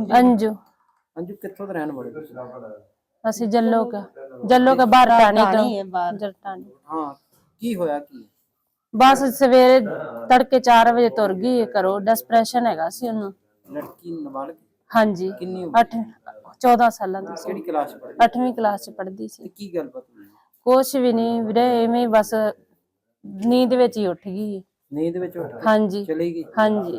ਅੰਜੂ ਅੰਜੂ। ਅੰਜੂ ਕਿੱਥੋਂ ਦੇ ਰਹਿਣ ਵਾਲੇ ਤੁਸੀਂ? ਅਸੀਂ ਜੱਲੋ ਕਾ ਜੱਲੋ ਕਾ ਬਾਹਰ ਟਾਣੀ ਤੋਂ। ਜਰਟਾਣੀ ਹਾਂ ਕੀ ਹੋਇਆ ਕੀ? ਬਸ ਸਵੇਰੇ ਤੜਕੇ 4 ਵਜੇ ਤੁਰ ਗਈ ਕਰੋ ਡਿਸਪ੍ਰੈਸ਼ਨ ਹੈਗਾ ਸੀ ਉਹਨੂੰ। ਲੜਕੀ ਨਾਬਾਲਗ? ਹਾਂਜੀ। ਕਿੰਨੀ ਉਮਰ? 8 14 ਸਾਲਾਂ ਦੀ ਸੀ। ਕਿਹੜੀ ਕਲਾਸ ਪੜ੍ਹਦੀ? 8ਵੀਂ ਕਲਾਸ ਚ ਪੜ੍ਹਦੀ ਸੀ। ਕੀ ਗੱਲਬਾਤ ਹੋਈ? ਕੁਛ ਵੀ ਨਹੀਂ ਵੀਰੇ ਐਵੇਂ ਹੀ ਬਸ ਨੀਂਦ ਵਿੱਚ ਹੀ ਉੱਠ ਗਈ। ਨੀਂਦ ਵਿੱਚ ਉੱਠ ਕੇ ਹਾਂਜੀ। ਚਲੀ ਗਈ? ਹਾਂਜੀ।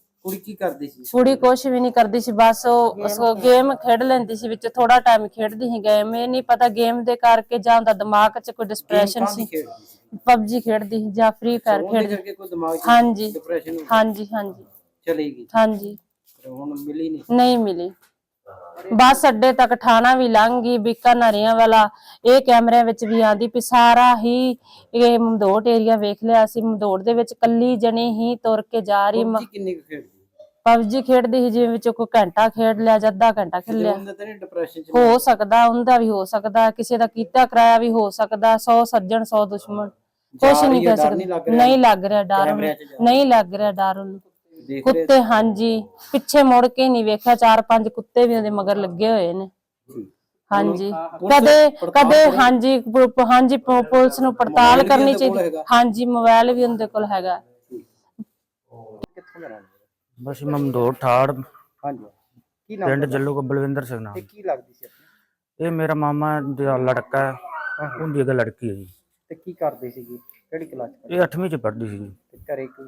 ਕੁੜੀ ਕੀ ਕਰਦੀ ਸੀ ਕੁੜੀ ਕੁਛ ਵੀ ਨਹੀਂ ਕਰਦੀ ਸੀ ਬਸ ਉਹ ਉਹ ਗੇਮ ਖੇਡ ਲੈਂਦੀ ਸੀ ਵਿੱਚ ਥੋੜਾ ਟਾਈਮ ਖੇਡਦੀ ਸੀ ਗੇਮ ਇਹ ਨਹੀਂ ਪਤਾ ਗੇਮ ਦੇ ਕਰਕੇ ਜਾਂ ਉਹਦਾ ਦਿਮਾਗ 'ਚ ਕੋਈ ਡਿਸਪ੍ਰੈਸ਼ਨ ਸੀ। ਸੀ? ਪਬਜੀ ਖੇਡਦੀ ਸੀ ਜਾਂ ਫ੍ਰੀ ਫਾਇਰ ਖੇਡਦੀ ਕਰਕੇ ਕੋਈ ਦਿਮਾਗ 'ਚ ਹਾਂਜੀ। ਡਿਪਰੈਸ਼ਨ ਹਾਂਜੀ ਹਾਂਜੀ। ਚਲੀ ਗਈ। ਹਾਂਜੀ। ਤੇ ਹੁਣ ਮਿਲੀ ਨਹੀਂ ਨਹੀਂ ਮਿਲੀ। ਬੱਸ ਅੱਡੇ ਤੱਕ ਠਾਣਾ ਵੀ ਲੰਘ ਗਈ ਬੀਕਾਨਰੀਆਂ ਵਾਲਾ। ਇਹ ਕੈਮਰਿਆਂ ਵਿੱਚ ਵੀ ਆਂਦੀ ਵੀ ਸਾਰਾ ਹੀ ਇਹ ਮਮਦੋਟ ਏਰੀਆ ਵੇਖ ਲਿਆ ਸੀ। ਮਮਦੋਟ ਦੇ ਵਿੱਚ ਕੱਲੀ ਜਣੀ ਹੀ ਤੁਰ ਕੇ ਜਾ ਰਹੀ। ਜੀ ਕਿੰਨੀ ਕੁ ਖੇਡਦੀ? ਪਬਜੀ ਖੇਡਦੀ ਸੀ ਜਿਵੇਂ ਵਿੱਚੋਂ ਕੋਈ ਘੰਟਾ ਖੇਡ ਲਿਆ ਜਾਂ ਅੱਧਾ ਘੰਟਾ ਖੇਡ ਲਿਆ। ਉਹਦੇ ਤਾਂ ਨਹੀਂ ਡਿਪਰੈਸ਼ਨ 'ਚ ਹੋ ਸਕਦਾ ਉਹਦਾ ਵੀ ਹੋ ਸਕਦਾ ਕਿਸੇ ਦਾ ਕੀਤਾ ਕਰਾਇਆ ਵੀ ਹੋ ਸਕਦਾ 100 ਸੱਜਣ 100 ਦੁਸ਼ਮਣ। ਕੁਛ ਨਹੀਂ ਰਹੀ ਹੈ, ਨਹੀਂ ਲੱਗ ਸਕਦੇ ਰਿਹਾ? ਨਹੀਂ ਲੱਗ ਰਿਹਾ ਡਰ ਉਹਨੂੰ। ਕੈਮਰਿਆਂ 'ਚ ਜਾ ਨਹੀਂ ਲੱਗ ਰਿਹਾ ਡਰ ਉਹਨੂੰ। ਦੇਖ ਰਹੇ ਕੁੱਤੇ ਹਾਂਜੀ। ਪਿੱਛੇ ਮੁੜ ਕੇ ਨਹੀਂ ਵੇਖਿਆ ਚਾਰ ਪੰਜ ਕੁੱਤੇ ਵੀ ਉਹਦੇ ਮਗਰ ਲੱਗੇ ਹੋਏ ਨੇ। ਹਾਂਜੀ। ਕਦੇ ਕਦੇ? ਹਾਂਜੀ ਪੁ- ਹਾਂਜੀ ਪੁ- ਪੁਲਿਸ ਨੂੰ ਪੜਤਾਲ ਕਰਨੀ ਚਾਹੀਦੀ? ਹਾਂਜੀ ਮੋਬਾਈਲ ਵੀ ਉਹਦੇ ਕੋਲ ਹੈਗਾ। ਕਿੱਥੋਂ ਦਾ ਰਹਿਣ ਵਾਲਾ? ਬਸ ਮਮਦੋੜ ਠਾੜ ਹਾਂਜੀ। ਕੀ ਨਾਮ ਪਿੰਡ? ਜੱਲੂ ਕੋ ਬਲਵਿੰਦਰ ਸਿੰਘ ਨਾਮ। ਤੇ ਕੀ ਲੱਗਦੀ ਸੀ ਆਪਣੀ? ਇਹ ਮੇਰਾ ਮਾਮਾ ਦਾ ਲੜਕਾ ਹੈ। ਉਹਦੀ ਇੱਕ ਲੜਕੀ ਹੈ ਜੀ। ਤੇ ਕੀ ਕਰਦੀ ਸੀਗੀ? ਕਿਹੜੀ ਕਲਾਸ ਚ ਇਹ 8ਵੀਂ ਚ ਪੜ੍ਹਦੀ ਸੀ ਜੀ। ਤੇ ਘਰੇ ਕੋਈ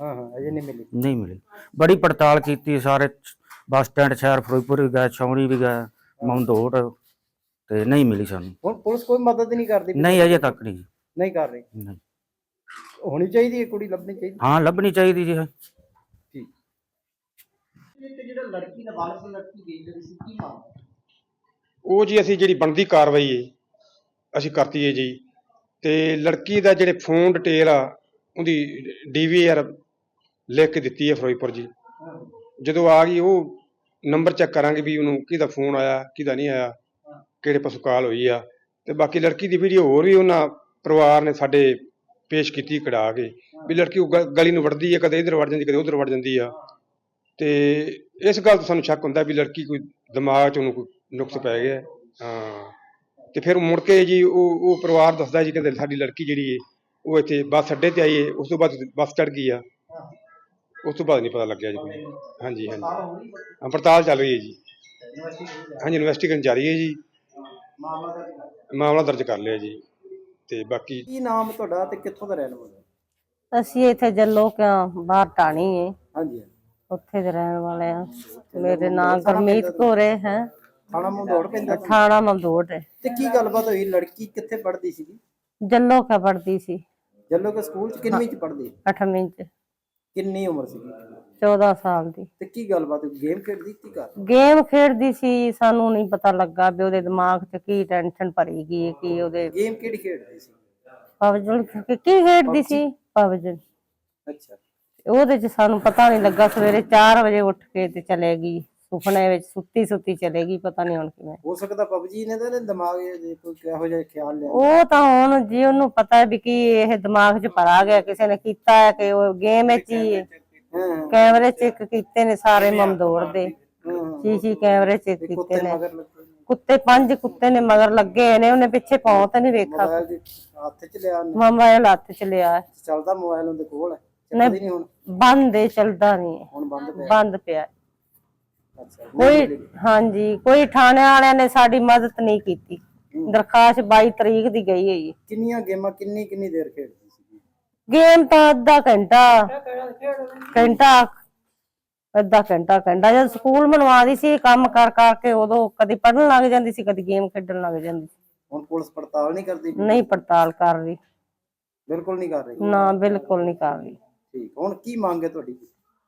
ਹਾਂ ਹਾਂ ਅਜੇ ਨਹੀਂ ਮਿਲੀ। ਨਹੀਂ ਮਿਲੀ। ਬੜੀ ਪੜਤਾਲ ਕੀਤੀ ਸਾਰੇ ਬੱਸ ਸਟੈਂਡ ਸ਼ਹਿਰ ਫਿਰੋਜ਼ਪੁਰ ਵੀ ਗਏ ਛਾਉਣੀ ਵੀ ਗਏ ਮਮਦੋਟ ਤੇ ਨਹੀਂ ਮਿਲੀ ਸਾਨੂੰ। ਹੁਣ ਪੁਲਿਸ ਕੋਈ ਮਦਦ ਨਹੀਂ ਕਰਦੀ? ਨਹੀਂ ਅਜੇ ਤੱਕ ਨਹੀਂ ਨਹੀਂ ਕਰ ਰਹੀ? ਨਹੀਂ। ਹੋਣੀ ਚਾਹੀਦੀ ਹੈ ਕੁੜੀ ਲੱਭਣੀ ਚਾਹੀਦੀ? ਹਾਂ ਲੱਭਣੀ ਚਾਹੀਦੀ ਜੀ। ਠੀਕ। ਤੇ ਜਿਹੜਾ ਲੜਕੀ ਨਾਬਾਲਗ ਲੜਕੀ ਗਈ ਜਿਹੜੀ ਸੀ ਕੀ ਮਾਮਲਾ? ਉਹ ਜੀ ਅਸੀਂ ਜਿਹੜੀ ਬਣਦੀ ਕਾਰਵਾਈ ਹੈ ਅਸੀਂ ਕਰਤੀ ਹੈ ਜੀ। ਤੇ ਲੜਕੀ ਦਾ ਜਿਹੜੇ ਫੋਨ ਡਿਟੇਲ ਆ ਉਹਦੀ ਡੀਵੀਆਰ ਲਿਖ ਕੇ ਦਿੱਤੀ ਹੈ ਫਿਰੋਜ਼ਪੁਰ ਜੀ। ਜਦੋਂ ਆ ਗਈ, ਉਹ ਨੰਬਰ ਚੈੱਕ ਕਰਾਂਗੇ ਵੀ ਉਹਨੂੰ ਕਿਹਦਾ ਫੋਨ ਆਇਆ, ਕਿਹਦਾ ਨਹੀਂ ਆਇਆ, ਕਿਹੜੇ ਪਾਸੋਂ ਕਾਲ ਹੋਈ ਆ। ਤੇ ਬਾਕੀ ਲੜਕੀ ਦੀ ਵੀਡੀਓ ਹੋਰ ਵੀ ਉਹਨਾਂ ਪਰਿਵਾਰ ਨੇ ਸਾਡੇ ਪੇਸ਼ ਕੀਤੀ ਕਢਾ ਕੇ ਵੀ ਲੜਕੀ ਉਹ ਗਲੀ ਨੂੰ ਵੜਦੀ ਹੈ ਕਦੇ ਇੱਧਰ ਵੜ ਜਾਂਦੀ, ਕਦੇ ਉੱਧਰ ਵੜ ਜਾਂਦੀ ਆ। ਤੇ ਇਸ ਗੱਲ ਤੋਂ ਸਾਨੂੰ ਸ਼ੱਕ ਹੁੰਦਾ ਵੀ ਲੜਕੀ ਕੋਈ ਦਿਮਾਗ 'ਚ ਉਹਨੂੰ ਕੋਈ ਨੁਕਸ ਪੈ ਗਿਆ। ਹਾਂ। ਤੇ ਫਿਰ ਮੁੜ ਕੇ ਜੀ ਉਹ ਉਹ ਪਰਿਵਾਰ ਦੱਸਦਾ ਜੀ, ਕਹਿੰਦੇ ਸਾਡੀ ਲੜਕੀ ਜਿਹੜੀ ਹੈ ਉਹ ਇੱਥੇ ਬੱਸ ਅੱਡੇ ਤੇ ਆਈ ਹੈ ਉਸ ਤੋਂ ਬਾਅਦ ਬੱਸ ਚੜ ਗਈ ਆ। ਉਸ ਤੋਂ ਬਾਅਦ ਨਹੀਂ ਪਤਾ ਲੱਗਿਆ ਜੀ ਕੋਈ। ਹਾਂਜੀ ਹਾਂਜੀ। ਹਾਂ ਪੜਤਾਲ ਚੱਲ ਰਹੀ ਹੈ ਜੀ। ਹਾਂਜੀ ਇਨਵੈਸਟੀਗੇਸ਼ਨ ਜਾਰੀ ਹੈ ਜੀ। ਮਾਮਲਾ ਦਰਜ ਕਰ ਲਿਆ ਜੀ। ਤੇ ਬਾਕੀ ਕੀ ਨਾਮ ਤੁਹਾਡਾ ਤੇ ਕਿੱਥੋਂ ਦਾ ਰਹਿਣ ਵਾਲਾ? ਅਸੀਂ ਇੱਥੇ ਜੱਲੋ ਕਿਉਂ ਬਾਹਰ ਟਾਣੀ ਏ। ਹਾਂਜੀ ਉੱਥੇ ਦੇ ਰਹਿਣ ਵਾਲੇ ਆ। ਮੇਰੇ ਨਾਂ ਗੁਰਮੀਤ ਕੋਰੇ ਹੈ। ਥਾਣਾ ਮੰਦੋੜ ਪੈਂਦਾ ਥਾਣਾ ਮਮਦੋਟ ਹੈ ਤੇ ਕੀ ਗੱਲਬਾਤ ਹੋਈ? ਲੜਕੀ ਕਿੱਥੇ ਪੜ੍ਹਦੀ ਸੀਗੀ? ਜੱਲੋ ਕਾ ਪੜਦੀ ਸੀ? ਜੱਲੋ ਕੇ ਸਕੂਲ ਚ ਕਿੰਨਵੀਂ ਚ ਪੜ੍ਹਦੀ? 8ਵੀਂ ਚ। ਕਿੰਨੀ ਉਮਰ ਸੀਗੀ? 14 ਸਾਲ ਦੀ। ਤੇ ਕੀ ਗੱਲਬਾਤ ਗੇਮ ਖੇਡਦੀ ਕੀ ਕਰ? ਗੇਮ ਖੇਡਦੀ ਸੀ ਸਾਨੂੰ ਨਹੀਂ ਪਤਾ ਲੱਗਾ ਵੀ ਉਹਦੇ ਦਿਮਾਗ 'ਚ ਕੀ ਟੈਨਸ਼ਨ ਭਰੀ ਗਈ ਕੀ ਉਹਦੇ ਗੇਮ ਕਿਹੜੀ ਖੇਡਦੀ ਸੀ? ਪਵਜਨ ਕੀ ਖੇਡਦੀ ਸੀ? ਪਵਜਨ ਅੱਛਾ। ਉਹਦੇ 'ਚ ਸਾਨੂੰ ਪਤਾ ਨਹੀਂ ਲੱਗਾ ਸਵੇਰੇ 4 ਵਜੇ ਉੱਠ ਕੇ ਤੇ ਚਲੇ ਗਈ। ਸੁਪਨੇ ਵਿੱਚ ਸੁੱਤੀ ਸੁੱਤੀ ਚਲੇ ਗਈ ਪਤਾ ਨਹੀਂ ਹੁਣ ਕਿਵੇਂ ਹੋ ਸਕਦਾ ਪਬਜੀ ਨੇ ਤਾਂ ਇਹਦੇ ਦਿਮਾਗ 'ਚ ਜੇ ਕੋਈ ਕਿਹੋ ਜਿਹਾ ਖਿਆਲ ਲਿਆ ਉਹ ਤਾਂ ਹੁਣ ਜੀ ਉਹਨੂੰ ਪਤਾ ਹੈ ਵੀ ਕੀ ਇਹ ਦਿਮਾਗ 'ਚ ਭਰਾ ਗਿਆ ਕਿਸੇ ਨੇ ਕੀਤਾ ਹੈ ਕਿ ਉਹ ਗੇਮ ਵਿੱਚ ਹੀ ਹੈ। ਹਾਂ ਕੈਮਰੇ ਚੈੱਕ ਕੀਤੇ ਨੇ ਸਾਰੇ ਮਮਦੌੜ ਦੇ ਹਾਂ ਸ਼ੀਸ਼ੀ ਕੈਮਰੇ ਚੈੱਕ ਕੀਤੇ ਨੇ ਮਗਰ ਲੱਗੇ ਨੇ। ਕੁੱਤੇ ਪੰਜ ਕੁੱਤੇ ਨੇ ਮਗਰ ਲੱਗੇ ਨੇ ਉਹਨੇ ਪਿੱਛੇ ਪਾਉ ਤੇ ਨਹੀਂ ਵੇਖਾ ਮੋਬਾਈਲ ਦੇ ਹੱਥ 'ਚ ਲਿਆ ਉਹਨੇ। ਮੋਬਾਈਲ ਹੱਥ 'ਚ ਲਿਆ ਹੈ। ਚੱਲਦਾ ਮੋਬਾਈਲ ਉਹਦੇ ਕੋਲ ਹੈ ਚੱਲਦੀ ਨਹੀਂ ਹੁਣ ਬੰਦ ਹੈ ਚਲਦਾ ਨਹੀਂ ਹੈ। ਹੁਣ ਬੰਦ ਪਿਆ ਬੰਦ ਪਿਆ ਹੈ। ਕੋਈ ਹਾਂਜੀ ਕੋਈ ਥਾਣੇ ਵਾਲਿਆਂ ਨੇ ਸਾਡੀ ਮਦਦ ਨਹੀਂ ਕੀਤੀ। ਦਰਖਾਸਤ 22 ਤਰੀਕ ਦੀ ਗਈ ਹੈ। ਕਿੰਨੀਆਂ ਗੇਮਾਂ ਕਿੰਨੀ ਕਿੰਨੀ ਦੇਰ ਖੇਡਦੀ ਸੀ? ਗੇਮ ਤਾਂ ਅੱਧਾ ਘੰਟਾ। ਘੰਟਾ ਅੱਧਾ ਘੰਟਾ ਘੰਟਾ। ਜਦ ਸਕੂਲ ਬਣਵਾਦੀ ਸੀ ਕੰਮ ਕਰ ਕਰਕੇ ਉਦੋਂ ਕਦੀ ਪੜਨ ਲੱਗ ਜਾਂਦੀ ਸੀ ਕਦੀ ਗੇਮ ਖੇਡਣ ਲੱਗ ਜਾਂਦੀ ਸੀ। ਹੁਣ ਪੁਲਿਸ ਪੜਤਾਲ ਨਹੀਂ ਕਰਦੀ ਨਹੀਂ ਪੜਤਾਲ ਕਰ ਰਹੀ। ਬਿਲਕੁਲ ਨਹੀਂ ਕਰ ਰਹੀ? ਨਾ ਬਿਲਕੁਲ ਨਹੀਂ ਕਰ ਰਹੀ। ਠੀਕ। ਹੁਣ ਕੀ ਮੰਗ ਹੈ ਤੁਹਾਡੀ?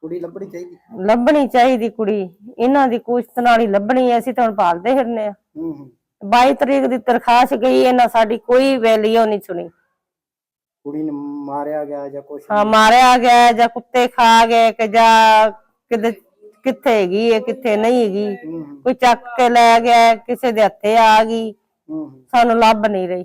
ਕੁੜੀ ਲੱਭਣੀ ਚਾਹੀਦੀ। ਲੱਭਣੀ ਚਾਹੀਦੀ ਕੁੜੀ। ਇਹਨਾਂ ਦੀ ਕੁਸ਼ਤ ਨਾਲ ਹੀ ਲੱਭਣੀ ਹੈ ਅਸੀਂ ਤਾਂ ਹੁਣ ਫਿਰਨੇ ਆ ਹੂੰ ਹੂੰ। 22 ਤਰੀਕ ਦੀ ਦਰਖਾਸਤ ਗਈ ਇਹਨਾਂ ਸਾਡੀ ਕੋਈ ਵੈਲਿਊ ਨਹੀਂ ਸੁਣੀ। ਕੁੜੀ ਨੂੰ ਮਾਰਿਆ ਗਿਆ ਜਾਂ ਕੁਛ ਹਾਂ ਮਾਰਿਆ ਗਿਆ ਜਾਂ ਕੁੱਤੇ ਖਾ ਗਏ ਕਿ ਜਾਂ ਕਿਤੇ ਕਿੱਥੇ ਹੈਗੀ ਹੈ ਕਿੱਥੇ ਨਹੀਂ ਹੈਗੀ। ਹੂੰ ਹੂੰ। ਕੋਈ ਚੱਕ ਕੇ ਲੈ ਗਿਆ ਕਿਸੇ ਦੇ ਹੱਥੇ ਆ ਗਈ। ਹੂੰ ਹੂੰ। ਸਾਨੂੰ ਲੱਭ ਨਹੀਂ ਰਹੀ।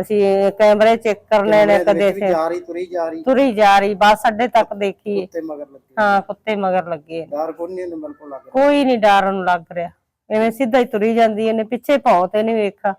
ਅਸੀਂ ਕੈਮਰੇ ਚੈੱਕ ਕਰਨੇ ਨੇ ਕਦੇ ਸੇ ਜਾ ਰਹੀ ਤੁਰੀ ਜਾ ਰਹੀ। ਤੁਰੀ ਜਾ ਰਹੀ ਬਸ ਅੱਡੇ ਤੱਕ ਦੇਖੀਏ ਤੇ ਮਗਰ ਲੱਗੇ। ਹਾਂ ਕੁੱਤੇ ਮਗਰ ਲੱਗੇ। ਡਰ ਕੋਈ ਨਹੀਂ ਬਿਲਕੁਲ ਲੱਗ ਰਿਹਾ। ਕੋਈ ਨਹੀਂ ਡਰ ਉਹਨੂੰ ਲੱਗ ਰਿਹਾ। ਐਵੇਂ ਸਿੱਧਾ ਹੀ ਤੁਰੀ ਜਾਂਦੀ ਇਹਨੇ ਪਿੱਛੇ ਪਾਉ ਤੇ ਨਹੀਂ ਵੇਖਾ